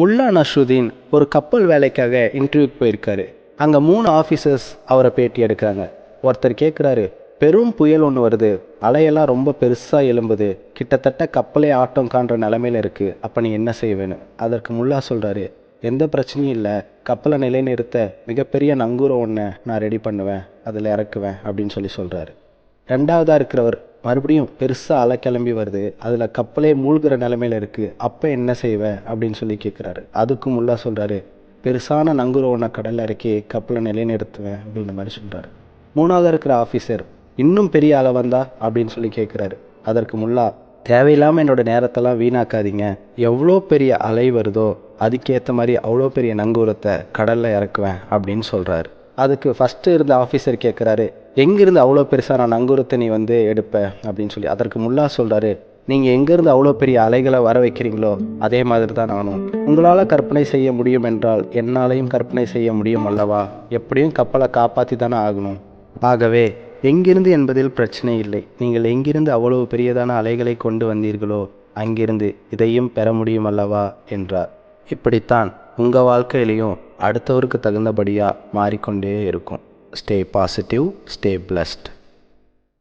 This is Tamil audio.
முல்லா நஸ்ருதீன் ஒரு கப்பல் வேலைக்காக இன்டர்வியூக்கு போயிருக்காரு. அங்கே மூணு ஆஃபீஸர்ஸ் அவரை பேட்டி எடுக்கிறாங்க. ஒருத்தர் கேட்குறாரு பெரும் புயல் ஒன்று வருது. அலையெல்லாம் ரொம்ப பெருசாக எழும்புது. கிட்டத்தட்ட கப்பலே ஆட்டம் காண்ற நிலமையில இருக்குது அப்போ நீ என்ன செய்வேன்னு? அதற்கு முல்லா சொல்கிறாரு எந்த பிரச்சனையும் இல்லை. கப்பலை நிலைநிறுத்த மிகப்பெரிய நங்கூரம் ஒன்று நான் ரெடி பண்ணுவேன். அதில் இறக்குவேன். அப்படின்னு சொல்லி சொல்கிறாரு ரெண்டாவதாக இருக்கிறவர் மறுபடியும் பெருசாக அலை கிளம்பி வருது. அதில் கப்பலே மூழ்கிற நிலமையில இருக்குது அப்போ என்ன செய்வேன் அப்படின்னு சொல்லி கேட்குறாரு அதுக்கும் முல்லா சொல்கிறாரு பெருசான நங்கூரம் ஒன்றை கடலில் இறக்கி கப்பலை நிலைநிறுத்துவேன் அப்படின்ற மாதிரி சொல்கிறாரு மூணாவது இருக்கிற ஆஃபீஸர் இன்னும் பெரிய அலை வந்தா? அப்படின்னு சொல்லி கேட்குறாரு அதற்கு முல்லா தேவையில்லாமல் என்னோட நேரத்தெல்லாம் வீணாக்காதீங்க. எவ்வளோ பெரிய அலை வருதோ அதுக்கேற்ற மாதிரி அவ்வளோ பெரிய நங்கூரத்தை கடலில் இறக்குவேன் அப்படின்னு சொல்கிறாரு அதுக்கு ஃபஸ்ட்டு இருந்த ஆஃபீஸர் கேட்குறாரு எங்கேருந்து அவ்வளோ பெருசாக நான் நங்கூரத்தை நீ வந்து எடுப்ப? அப்படின்னு சொல்லி. அதற்கு முல்லா சொல்கிறாரு நீங்கள் எங்கேருந்து அவ்வளோ பெரிய அலைகளை வர வைக்கிறீங்களோ அதே மாதிரி தான் நானும். உங்களால் கற்பனை செய்ய முடியும் என்றால் என்னாலையும் கற்பனை செய்ய முடியும் அல்லவா? எப்படியும் கப்பலை காப்பாற்றி தானே ஆகணும். ஆகவே எங்கிருந்து என்பதில் பிரச்சனை இல்லை. நீங்கள் எங்கிருந்து அவ்வளவு பெரியதான அலைகளை கொண்டு வந்தீர்களோ அங்கிருந்து இதையும் பெற முடியும் அல்லவா? என்றார். இப்படித்தான் உங்கள் வாழ்க்கையிலையும் அடுத்தவருக்கு தகுந்தபடியாக மாறிக்கொண்டே இருக்கும். Stay positive stay blessed